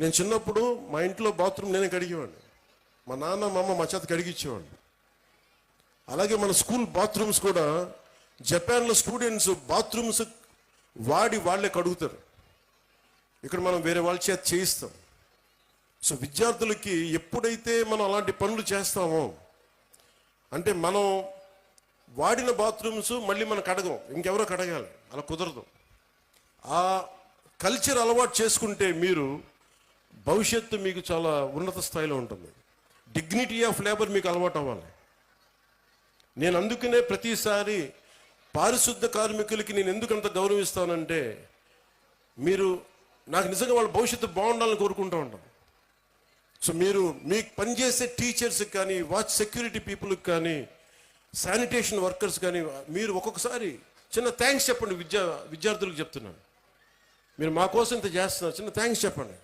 నేను చిన్నప్పుడు మా ఇంట్లో బాత్రూమ్ నేనే కడిగేవాడిని. మా నాన్న మా అమ్మ మా చేత కడిగిచ్చేవాడిని. అలాగే మన స్కూల్ బాత్రూమ్స్ కూడా జపాన్లో స్టూడెంట్స్ బాత్రూమ్స్ వాడి వాళ్ళే కడుగుతారు. ఇక్కడ మనం వేరే వాళ్ళ చేత చేయిస్తాం. సో విద్యార్థులకి ఎప్పుడైతే మనం అలాంటి పనులు చేస్తామో అంటే మనం వాడిన బాత్రూమ్స్ మళ్ళీ మనం కడగం ఇంకెవరో కడగాలి అలా కుదరదు. ఆ కల్చర్ అలవాటు చేసుకుంటే మీరు భవిష్యత్తు మీకు చాలా ఉన్నత స్థాయిలో ఉంటుంది. డిగ్నిటీ ఆఫ్ లేబర్ మీకు అలవాటు అవ్వాలి. నేను అందుకనే ప్రతిసారి పారిశుద్ధ కార్మికులకి నేను ఎందుకు అంత గౌరవిస్తానంటే మీరు నాకు నిజంగా వాళ్ళ భవిష్యత్తు బాగుండాలని కోరుకుంటూ ఉంటాం. సో మీరు మీకు పనిచేసే టీచర్స్కి కానీ వాచ్ సెక్యూరిటీ పీపుల్కి కానీ శానిటేషన్ వర్కర్స్ కానీ మీరు ఒక్కొక్కసారి చిన్న థ్యాంక్స్ చెప్పండి విద్యా విద్యార్థులకు చెప్తున్నాను. మీరు మా కోసం ఇంత చేస్తున్నారు. చిన్న థ్యాంక్స్ చెప్పండి.